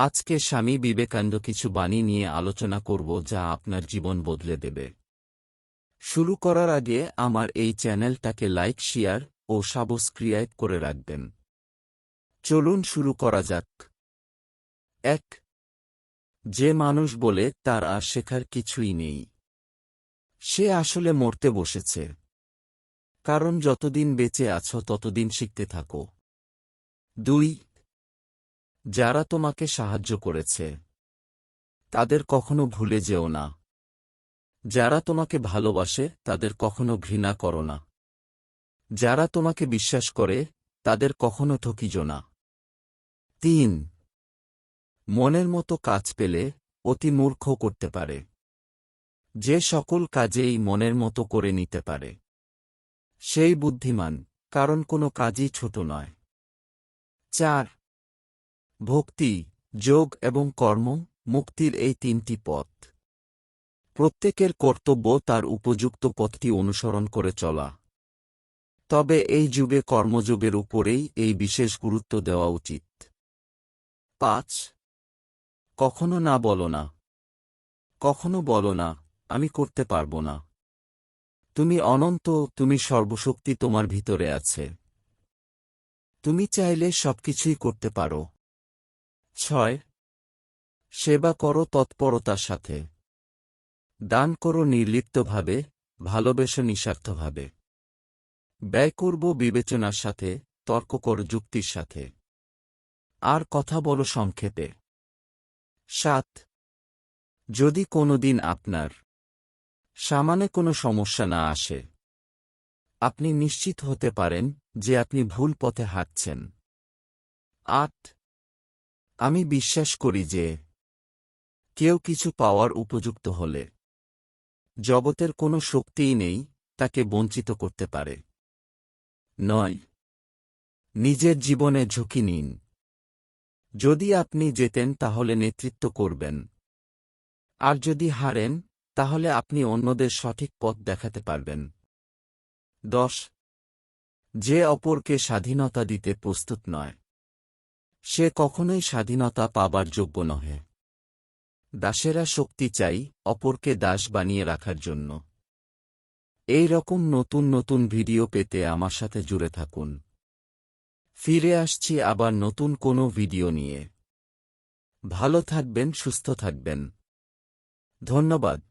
আজকে স্বামী বিবেকানন্দ কিছু বাণী নিয়ে আলোচনা করব যা আপনার জীবন বদলে দেবে। শুরু করার আগে আমার এই চ্যানেলটাকে লাইক, শেয়ার ও সাবস্ক্রাইব করে রাখবেন। চলুন শুরু করা যাক। এক, যে মানুষ বলে তার আর শেখার কিছুই নেই। সে আসলে মরতে বসেছে। কারণ যতদিন বেঁচে আছো ততদিন শিখতে থাকো। দুই যারা তোমাকে সাহায্য করেছে, তাদের কখনো ভুলে যেও না। যারা তোমাকে ভালোবাসে, তাদের কখনো ঘৃণা করো না। যারা তোমাকে বিশ্বাস করে, তাদের কখনো ঠকিজ না। তিন, মনের মতো কাজ পেলে অতি মূর্খ করতে পারে। যে সকল কাজেই মনের মতো করে নিতে পারে। সেই বুদ্ধিমান, কারণ কোনো কাজই ছোট নয়। চার ভক্তি, যোগ এবং কর্ম মুক্তির এই তিনটি পথ। প্রত্যেকের কর্তব্য তার উপযুক্ত পথটি অনুসরণ করে চলা। তবে এই যুগে কর্মযোগের উপরেই এই বিশেষ গুরুত্ব দেওয়া উচিত। পাঁচ, কখনো না বলো না। কখনো বলো না, আমি করতে পারব না। তুমি অনন্ত, তুমি সর্বশক্তি তোমার ভিতরে আছে। তুমি চাইলে সবকিছুই করতে পারো। ছয়। সেবা করো তৎপরতার সাথে। দান করো নির্লিপ্তভাবে, ভালোবেসে নিঃস্বার্থভাবে। ব্যয় করব বিবেচনার সাথে, তর্ক করো যুক্তির সাথে। আর কথা বলো সংক্ষেপে। সাত। যদি কোনোদিন আপনার সামানে কোনো সমস্যা না আসে, আপনি নিশ্চিত হতে পারেন যে আপনি ভুল পথে হাঁটছেন। আট। আমি বিশ্বাস করি যে কেউ কিছু পাওয়ার উপযুক্ত হলে জগতের কোনো শক্তিই নেই তাকে বঞ্চিত করতে পারে। নয়, নিজের জীবনে ঝুঁকি নিন। যদি আপনি যেতেন তাহলে নেতৃত্ব করবেন। আর যদি হারেন, তাহলে আপনি অন্যদের সঠিক পথ দেখাতে পারবেন। দশ, যে অপরকে স্বাধীনতা দিতে প্রস্তুত নয়। সে কখনোই স্বাধীনতা পাবার যোগ্য নহে। দাসেরা শক্তি চাই অপরকে দাস বানিয়ে রাখার জন্য। এই রকম নতুন নতুন ভিডিও পেতে আমার সাথে জুড়ে থাকুন। ফিরে আসছি আবার নতুন কোনো ভিডিও নিয়ে। ভালো থাকবেন, সুস্থ থাকবেন। ধন্যবাদ।